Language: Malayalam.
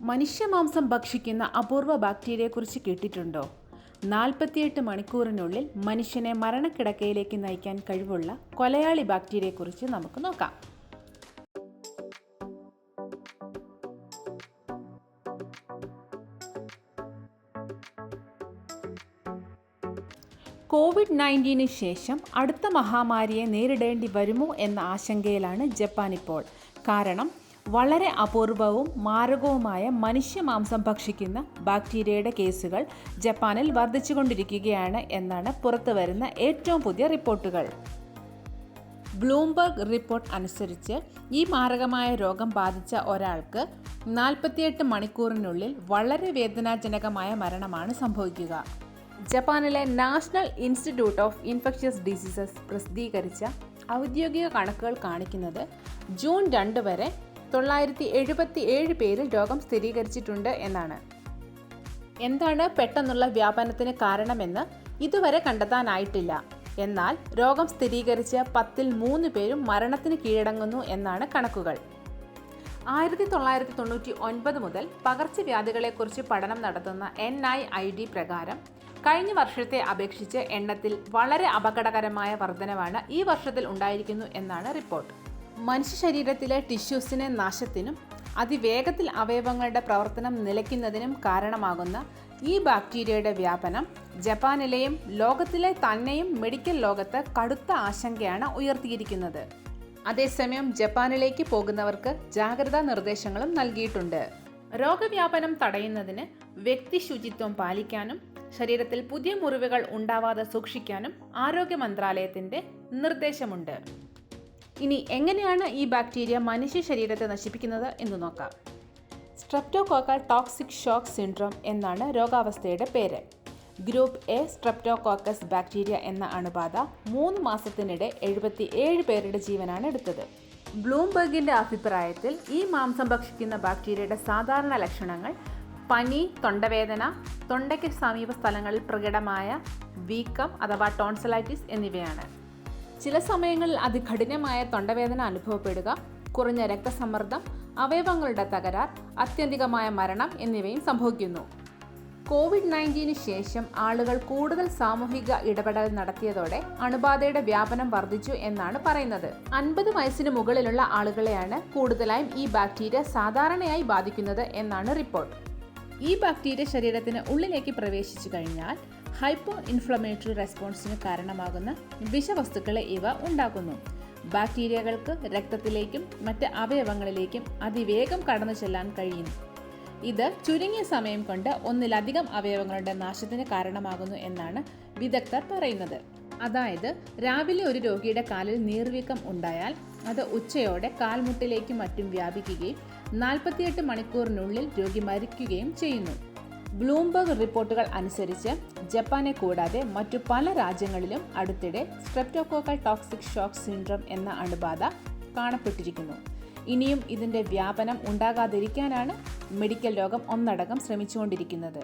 മനുഷ്യമാംസം ഭക്ഷിക്കുന്ന അപൂർവ ബാക്ടീരിയയെക്കുറിച്ച് കേട്ടിട്ടുണ്ടോ? നാൽപ്പത്തിയെട്ട് മണിക്കൂറിനുള്ളിൽ മനുഷ്യനെ മരണക്കിടക്കയിലേക്ക് നയിക്കാൻ കഴിവുള്ള കൊലയാളി ബാക്ടീരിയയെക്കുറിച്ച് നമുക്ക് നോക്കാം. കോവിഡ് നയന്റീന് ശേഷം അടുത്ത മഹാമാരിയെ നേരിടേണ്ടി വരുമോ എന്ന ആശങ്കയിലാണ് ജപ്പാൻ ഇപ്പോൾ. കാരണം വളരെ അപൂർവവും മാരകവുമായ മനുഷ്യമാംസം ഭക്ഷിക്കുന്ന ബാക്ടീരിയയുടെ കേസുകൾ ജപ്പാനിൽ വർദ്ധിച്ചുകൊണ്ടിരിക്കുകയാണ് എന്നാണ് പുറത്തുവരുന്ന ഏറ്റവും പുതിയ റിപ്പോർട്ടുകൾ. ബ്ലൂംബർഗ് റിപ്പോർട്ട് അനുസരിച്ച് ഈ മാരകമായ രോഗം ബാധിച്ച ഒരാൾക്ക് നാൽപ്പത്തിയെട്ട് മണിക്കൂറിനുള്ളിൽ വളരെ വേദനാജനകമായ മരണമാണ് സംഭവിക്കുക. ജപ്പാനിലെ national institute of infectious diseases പ്രസിദ്ധീകരിച്ച ഔദ്യോഗിക കണക്കുകൾ കാണിക്കുന്നത് ജൂൺ രണ്ട് വരെ തൊള്ളായിരത്തി എഴുപത്തി ഏഴ് പേരിൽ രോഗം സ്ഥിരീകരിച്ചിട്ടുണ്ട് എന്നാണ്. എന്താണ് പെട്ടെന്നുള്ള വ്യാപനത്തിന് കാരണമെന്ന് ഇതുവരെ കണ്ടെത്താനായിട്ടില്ല. എന്നാൽ രോഗം സ്ഥിരീകരിച്ച പത്തിൽ മൂന്ന് പേരും മരണത്തിന് കീഴടങ്ങുന്നു എന്നാണ് കണക്കുകൾ. ആയിരത്തി തൊള്ളായിരത്തി തൊണ്ണൂറ്റി ഒൻപത് മുതൽ പകർച്ചവ്യാധികളെക്കുറിച്ച് പഠനം നടത്തുന്ന എൻ ഐ ഐ ഡി പ്രകാരം കഴിഞ്ഞ വർഷത്തെ അപേക്ഷിച്ച് എണ്ണത്തിൽ വളരെ അപകടകരമായ വർധനവാണ് ഈ വർഷത്തിൽ ഉണ്ടായിരിക്കുന്നു എന്നാണ് റിപ്പോർട്ട്. മനുഷ്യ ശരീരത്തിലെ ടിഷ്യൂസിനെ നാശത്തിനും അതിവേഗത്തിൽ അവയവങ്ങളുടെ പ്രവർത്തനം നിലയ്ക്കുന്നതിനും കാരണമാകുന്ന ഈ ബാക്ടീരിയയുടെ വ്യാപനം ജപ്പാനിലെയും ലോകത്തിലെ തന്നെയും മെഡിക്കൽ ലോകത്ത് കടുത്ത ആശങ്കയാണ് ഉയർത്തിയിരിക്കുന്നത്. അതേസമയം ജപ്പാനിലേക്ക് പോകുന്നവർക്ക് ജാഗ്രതാ നിർദ്ദേശങ്ങളും നൽകിയിട്ടുണ്ട്. രോഗവ്യാപനം തടയുന്നതിന് വ്യക്തി ശുചിത്വം പാലിക്കാനും ശരീരത്തിൽ പുതിയ മുറിവുകൾ ഉണ്ടാവാതെ സൂക്ഷിക്കാനും ആരോഗ്യ മന്ത്രാലയത്തിന്റെ നിർദ്ദേശമുണ്ട്. ഇനി എങ്ങനെയാണ് ഈ ബാക്ടീരിയ മനുഷ്യ ശരീരത്തെ നശിപ്പിക്കുന്നത് എന്ന് നോക്കാം. സ്ട്രെപ്റ്റോകോക്കൽ ടോക്സിക് ഷോക്ക് സിൻഡ്രോം എന്നാണ് രോഗാവസ്ഥയുടെ പേര്. ഗ്രൂപ്പ് എ സ്ട്രെപ്റ്റോകോക്കസ് ബാക്ടീരിയ എന്ന അണുബാധ മൂന്ന് മാസത്തിനിടെ എഴുപത്തി ഏഴ് പേരുടെ ജീവനാണ് എടുത്തത്. ബ്ലൂംബർഗിന്റെ അഭിപ്രായത്തിൽ ഈ മാംസം ഭക്ഷിക്കുന്ന ബാക്ടീരിയയുടെ സാധാരണ ലക്ഷണങ്ങൾ പനി തൊണ്ടവേദന തൊണ്ടയ്ക്ക് സമീപ സ്ഥലങ്ങളിൽ പ്രകടമായ വീക്കം അഥവാ ടോൺസലൈറ്റിസ് എന്നിവയാണ്. ചില സമയങ്ങളിൽ അതികഠിനമായ തൊണ്ടവേദന അനുഭവപ്പെടുക കുറഞ്ഞ രക്തസമ്മർദ്ദം അവയവങ്ങളുടെ തകരാർ അത്യന്തികമായ മരണം എന്നിവയും സംഭവിക്കുന്നു. കോവിഡ് നയന്റീന് ശേഷം ആളുകൾ കൂടുതൽ സാമൂഹിക ഇടപെടൽ നടത്തിയതോടെ അണുബാധയുടെ വ്യാപനം വർദ്ധിച്ചു എന്നാണ് പറയുന്നത്. അൻപത് വയസ്സിന് മുകളിലുള്ള ആളുകളെയാണ് കൂടുതലായും ഈ ബാക്ടീരിയ സാധാരണയായി ബാധിക്കുന്നത് എന്നാണ് റിപ്പോർട്ട്. ഈ ബാക്ടീരിയ ശരീരത്തിന് ഉള്ളിലേക്ക് പ്രവേശിച്ചു കഴിഞ്ഞാൽ ഹൈപ്പോ ഇൻഫ്ലമേറ്ററി റെസ്പോൺസിന് കാരണമാകുന്ന വിഷവസ്തുക്കളെ ഇവ ഉണ്ടാക്കുന്നു. ബാക്ടീരിയകൾക്ക് രക്തത്തിലേക്കും മറ്റ് അവയവങ്ങളിലേക്കും അതിവേഗം കടന്നു ചെല്ലാൻ കഴിയും. ഇത് ചുരുങ്ങിയ സമയം കൊണ്ട് ഒന്നിലധികം അവയവങ്ങളുടെ നാശത്തിന് കാരണമാകുന്നു എന്നാണ് വിദഗ്ധർ പറയുന്നത്. അതായത് രാവിലെ ഒരു രോഗിയുടെ കാലിൽ നീർവീക്കം ഉണ്ടായാൽ അത് ഉച്ചയോടെ കാൽമുട്ടിലേക്കും മറ്റും വ്യാപിക്കുകയും നാൽപ്പത്തിയെട്ട് മണിക്കൂറിനുള്ളിൽ രോഗി മരിക്കുകയും ചെയ്യുന്നു. ബ്ലൂംബർഗ് റിപ്പോർട്ടുകൾ അനുസരിച്ച് ജപ്പാനെ കൂടാതെ മറ്റു പല രാജ്യങ്ങളിലും അടുത്തിടെ സ്ട്രെപ്റ്റോകോക്കൽ ടോക്സിക് ഷോക്ക് സിൻഡ്രം എന്ന അണുബാധ കാണപ്പെട്ടിരിക്കുന്നു. ഇനിയും ഇതിന്റെ വ്യാപനം ഉണ്ടാകാതിരിക്കാനാണ് മെഡിക്കൽ ലോകം ഒന്നടങ്കം ശ്രമിച്ചുകൊണ്ടിരിക്കുന്നത്.